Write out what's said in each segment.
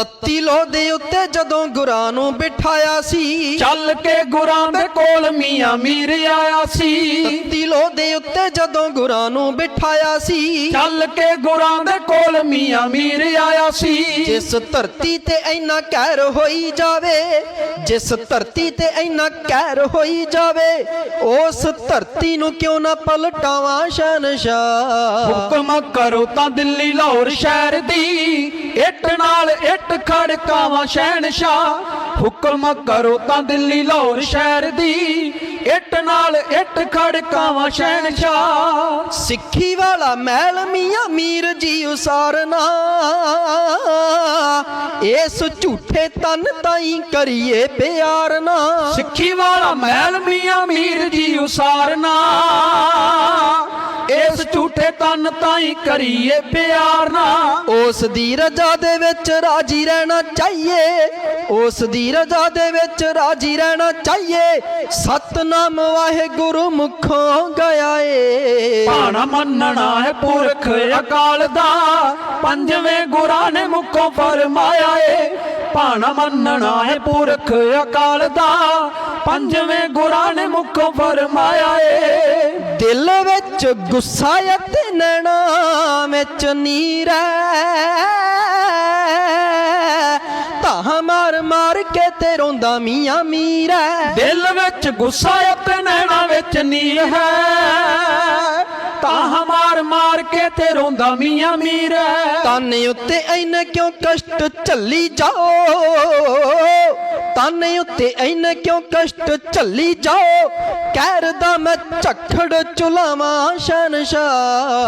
ਤੱਤੀ ਲੋ ਦੇ ਉੱਤੇ ਜਦੋਂ ਗੁਰਾਂ ਨੂੰ ਬਿਠਾਇਆ ਸੀ। ਚੱਲ ਕੇ ਗੁਰਾਂ ਦੇ ਕੋਲ ਮੀਆਂ ਮੀਰ ਆਇਆ ਸੀ। ਤੱਤੀ ਲੋ ਦੇ ਉੱਤੇ ਜਦੋਂ ਗੁਰਾਂ ਨੂੰ ਬਿਠਾਇਆ ਸੀ। ਚੱਲ ਕੇ ਗੁਰਾਂ ਦੇ ਕੋਲ ਮੀਆਂ ਮੀਰ ਆਇਆ ਸੀ। ਜਿਸ ਧਰਤੀ ਤੇ ਇੰਨਾ ਕਹਿਰ ਹੋਈ ਜਾਵੇ ਜਿਸ ਧਰਤੀ ਤੇ ਇੰਨਾ ਕਹਿਰ ਹੋਈ ਜਾਵੇ ਉਸ ਧਰਤੀ ਨੂੰ ਕਿਉਂ ਨਾ ਪਲਟਾਵਾਂ ਸ਼ਹਿਨਸ਼ਾਹ? ਹੁਕਮ ਕਰੋ ਤਾਂ ਦਿੱਲੀ ਲਾਹੌਰ ਸ਼ਹਿਰ ਦੀ ਇੱਟ ਨਾਲ ਇੱਟ ਜੱਟ ਖੜਕਾਵਾ ਸ਼ਹਿਨਸ਼ਾ ਹੁਕਮ ਕਰੋ ਤਾਂ ਦਿੱਲੀ ਲਾਹੌਰ ਸ਼ਹਿਰ ਦੀ। ਇੱਟ ਨਾਲ ਇੱਟ ਖੜਕਾਵਾ ਸ਼ਹਿਨਸ਼ਾ ਸਿੱਖੀ ਵਾਲਾ ਮਹਿਲ ਮੀਆਂ ਮੀਰ ਜੀ ਉਸਾਰਨਾ ਇਸ ਝੂਠੇ ਤਨ ਤਾਈ ਕਰੀਏ ਪਿਆਰ ਨਾ। ਸਿੱਖੀ ਵਾਲਾ ਮਹਿਲ ਮੀਆਂ ਮੀਰ ਜੀ ਉਸਾਰਨਾ ਇਸ ਝੂਠੇ ਤਨ ਤਾਈ ਕਰੀਏ ਪਿਆਰ ਨਾ ਉਸ ਦੀ ਰਜ਼ਾ ਦੇ ਵਿੱਚ ਰਾਜੀ ਰਹਿਣਾ ਚਾਹੀਏ। ਉਸ ਦੀ ਰਜ਼ਾ ਦੇ ਵਿੱਚ ਰਾਜੀ ਰਹਿਣਾ ਚਾਹੀਏ। ਸਤਨਾਮ ਵਾਹਿਗੁਰੂ ਮੁਖੋਂ ਗਿਆ ਏ ਭਾਣਾ ਮੰਨਣਾ ਹੈ ਪੁਰਖ ਅਕਾਲ ਦਾ। ਪੰਜਵੇਂ ਗੁਰਾਂ ਨੇ ਮੁਖੋਂ ਫਰਮਾਇਆ ਏ। ਭਾਣਾ ਮੰਨਣਾ ਹੈ ਪੁਰਖ ਅਕਾਲ ਦਾ। ਪੰਜਵੇਂ ਗੁਰਾਂ ਨੇ ਮੁਖੋਂ ਫਰਮਾਇਆ ਏ। ਦਿਲ ਵਿੱਚ ਗੁੱਸਾ ਅਤੇ ਨੈਣਾ ਵਿੱਚ ਨੀਰ ਤਾਂ ਮਾਰ ਮਾਰ ਕੇ ਤੇ ਰੋਂਦਾ ਮੀਆਂ ਮੀਰ ਦਿਲ ਵਿੱਚ ਗੁੱਸਾ ਅਤੇ ਨੈਣਾ ਵਿੱਚ ਨੀਰ ਹੈ। ਤਾਂ ਹਮਾਰ ਮਾਰ ਕੇ ਤੇ ਰੋਂਦਾ ਮੀਆਂ ਮੀਰ ਹੈ। ਤਨ ਉੱਤੇ ਐਨ ਕਿਉਂ ਕਸ਼ਟ ਝੱਲੀ ਜਾਓ? ਤਾਨੇ ਉੱਤੇ ਐਨੇ ਕਿਉਂ ਕਸ਼ਟ ਝੱਲੀ ਜਾਓ? ਕਹਿਰ ਦਾ ਮੈਂ ਝੱਖੜ ਚੁਲਾਵਾ ਸ਼ਨਸ਼ਾ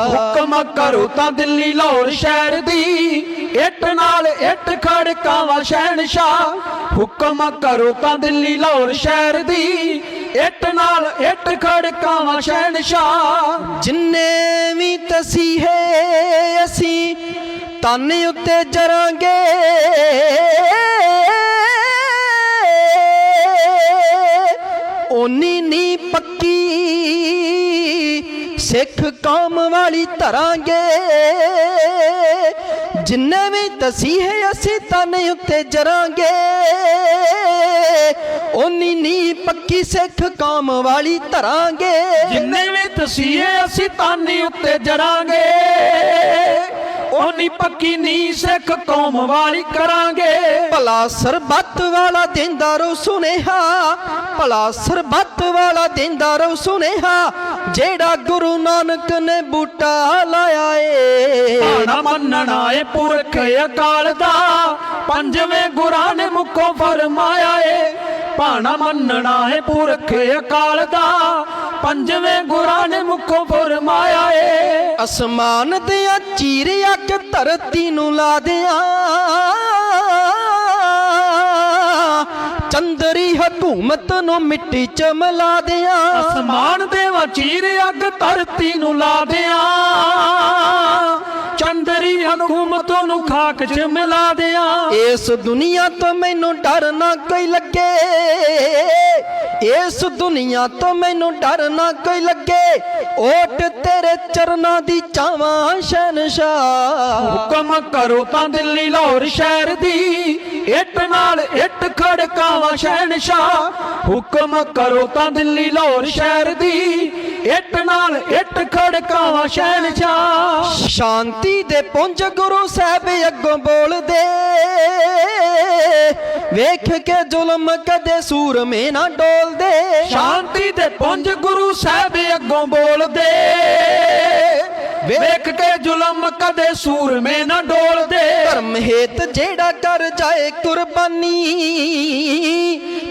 ਹੁਕਮ ਕਰੋ ਤਾਂ ਦਿੱਲੀ ਲਾਹੌਰ ਸ਼ਹਿਰ ਦੀ। ਇੱਟ ਨਾਲ ਇੱਟ ਖੜਕਾਵਾ ਸ਼ਨਸ਼ਾ ਹੁਕਮ ਕਰੋ ਤਾਂ ਦਿੱਲੀ ਲਾਹੌਰ ਸ਼ਹਿਰ ਦੀ। ਇੱਟ ਨਾਲ ਇੱਟ ਖੜਕਾਵਾ ਸ਼ਨਸ਼ਾ ਜਿੰਨੇ ਵੀ ਤਸੀਹੇ ਅਸੀਂ ਤਨ ਉੱਤੇ ਜਰਾਂਗੇ। ਓਨੀ ਨੀ ਪੱਕੀ। ਸਿੱਖ ਕੌਮ ਵਾਲੀ ਧਰਾਂਗੇ। ਜਿੰਨੇ ਵੀ ਤਸੀਹੇ ਅਸੀਂ ਤਨ ਉੱਤੇ ਜਰਾਂਗੇ। ਓਨੀ ਨੀ ਪੱਕੀ ਸਿੱਖ ਕੌਮ ਵਾਲੀ ਧਰਾਂਗੇ। ਜਿੰਨੇ ਵੀ ਤਸੀਹੇ ਅਸੀਂ ਤਾਨੀ ਉੱਤੇ ਜਰਾਂਗੇ। ਉਨੀ ਪੱਕੀ ਨੀ ਸਿੱਖ ਕੌਮ ਵਾਲੀ ਕਰਾਂਗੇ। ਭਲਾ ਸਰਬੱਤ ਵਾਲਾ ਦਿੰਦਾ ਰੋ ਸੁਨੇਹਾ ਭਲਾ ਸਰਬੱਤ ਵਾਲਾ ਦਿੰਦਾ ਰੋ ਸੁਨੇਹਾ ਜਿਹੜਾ ਗੁਰੂ ਨਾਨਕ ਨੇ ਬੂਟਾ ਲਾਇਆ ਏ। ਭਾਣਾ ਮੰਨਣਾ ਏ ਪੁਰਖ ਅਕਾਲ ਦਾ ਪੰਜਵੇਂ ਗੁਰਾਂ ਨੇ ਮੁਖੋਂ ਫਰਮਾਇਆ ਏ। ਭਾਣਾ ਮੰਨਣਾ ਏ ਪੁਰਖ ਅਕਾਲ ਦਾ ਪੰਜਵੇਂ ਗੁਰਾਂ ਨੇ ਮੁਖੋਂ ਫਰਮਾਇਆ ਏ। ਅਸਮਾਨ ਦੀਆਂ ਚੀਰ ਅੱਗ ਧਰਤੀ ਨੂੰ ਲਾ ਦਿਆਂ। ਚੰਦਰੀ ਹਕੂਮਤ ਨੂੰ ਮਿੱਟੀ ਚ ਮਿਲਾ ਦਿਆਂ। ਅਸਮਾਨ ਦੇ ਵਚੀਰ ਅੱਗ ਧਰਤੀ ਨੂੰ ਲਾ ਦਿਆਂ। ਚੰਦਰੀ ਹਕੂਮਤ ਨੂੰ ਖਾਕ 'ਚ ਮਿਲਾ ਦਿਆਂ। ਇਸ ਦੁਨੀਆ ਤੋਂ ਮੈਨੂੰ ਡਰ ਨਾ ਕੋਈ ਲੱਗੇ। ਇਸ ਦੁਨੀਆ ਤੋਂ ਮੈਨੂੰ ਡਰ ਨਾ ਕੋਈ ਲੱਗੇ। ਓਟ ਤੇਰੇ ਚਰਨਾਂ ਦੀ ਚਾਵਾਂ ਸ਼ਨਸ਼ਾ ਹੁਕਮ ਕਰੋ ਤਾਂ ਦਿੱਲੀ ਲਾਹੌਰ ਸ਼ਹਿਰ ਦੀ। ਇੱਟ ਨਾਲ ਇੱਟ ਖੜਕਾਵਾ ਸ਼ਹਿਨਸ਼ਾ ਹੁਕਮ ਕਰੋ ਤਾਂ ਦਿੱਲੀ ਲਾਹੌਰ ਸ਼ਹਿਰ ਦੀ। ਇੱਟ ਨਾਲ ਇੱਟ ਖੜਕਾਵਾ ਸ਼ਹਿਨਸ਼ਾ ਸ਼ਾਂਤੀ ਦੇ ਪੁੰਜ ਗੁਰੂ ਸਾਹਿਬ ਅੱਗੋਂ ਬੋਲਦੇ। ਵੇਖ ਕੇ ਜ਼ੁਲਮ ਕਦੇ ਸੂਰਮੇ ਨਾ ਡੋਲਦੇ। ਸ਼ਾਂਤੀ ਦੇ ਪੁੰਜ ਗੁਰੂ ਸਾਹਿਬ ਅੱਗੋਂ ਬੋਲਦੇ। ਵੇਖ ਕੇ ਜ਼ੁਲਮ ਕਦੇ ਸੂਰਮੇ ਨਾ ਡੋਲਦੇ। ਧਰਮ ਹੇਤ ਜਿਹੜਾ ਕਰ ਜਾਏ ਕੁਰਬਾਨੀ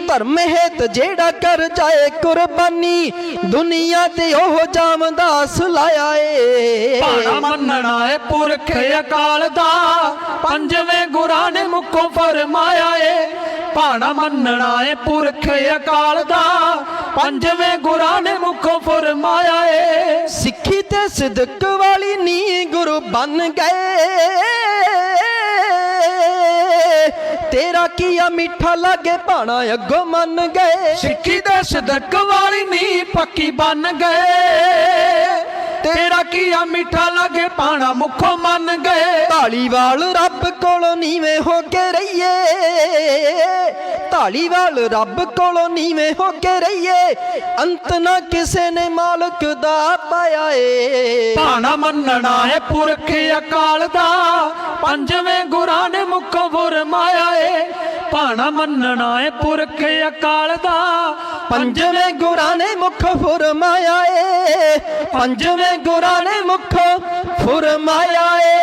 ਧਰਮ ਹੇਤ ਜਿਹੜਾ ਕਰ ਜਾਏ ਕੁਰਬਾਨੀ ਦੁਨੀਆ ਤੇ ਉਹ ਜਾਮਦਾਸ ਲਾਇਆ ਏ। ਭਾਣਾ ਮੰਨਣਾ ਏ ਪੁਰਖ ਅਕਾਲ ਦਾ ਪੰਜਵੇਂ ਗੁਰਾਂ ਨੇ ਮੁਖੋਂ ਫਰਮਾਇਆ ਏ। ਭਾਣਾ ਮੰਨਣਾ ਏ ਪੁਰਖ ਅਕਾਲ ਦਾ ਪੰਜਵੇਂ ਗੁਰਾਂ ਨੇ ਮੁਖੋਂ ਫਰਮਾਇਆ ਏ। ਤੇ ਸਿਦਕ ਵਾਲੀ ਨੀ ਗੁਰੂ ਬਨ ਗਏ। ਤੇਰਾ ਕੀਆ ਮਿੱਠਾ ਲਾਗੇ ਭਾਣਾ ਅੱਗੋਂ ਮੰਨ ਗਏ। ਸਿੱਖੀ ਦੇ ਸਦਕ ਵਾਲੀ ਨੀ ਪੱਕੀ ਬਣ ਗਏ। ਤੇਰਾ ਕੀ ਆ ਮਿੱਠਾ ਲੱਗੇ ਪਾਣਾ? ਮੁਖੋਂ ਮੰਨ ਗਏ। ਢਾਲੀਵਾਲ ਰੱਬ ਕੋਲੋਂ ਨੀਵੇਂ ਹੋ ਕੇ ਰਹੀਏ। ਢਾਲੀਵਾਲ ਰੱਬ ਕੋਲੋਂ ਨੀਵੇਂ ਹੋ ਕੇ ਰਹੀਏ। ਅੰਤ ਨਾ ਕਿਸੇ ਨੇ ਮਾਲਕ ਦਾ ਪਾਇਆ ਏ। ਭਾਣਾ ਮੰਨਣਾ ਹੈ ਪੁਰਖ ਅਕਾਲ ਦਾ। ਪੰਜਵੇਂ ਗੁਰਾਂ ਨੇ ਮੁਖੋਂ ਫਰਮਾਇਆ ਏ। ਭਾਣਾ ਮੰਨਣਾ ਹੈ ਪੁਰਖ ਅਕਾਲ ਦਾ। ਪੰਜਵੇਂ ਗੁਰਾਂ ਨੇ ਮੁਖ ਫੁਰਮਾਇਆ ਏ ਪੰਜਵੇਂ ਗੁਰਾਂ ਨੇ ਮੁਖ ਫੁਰਮਾਇਆ ਏ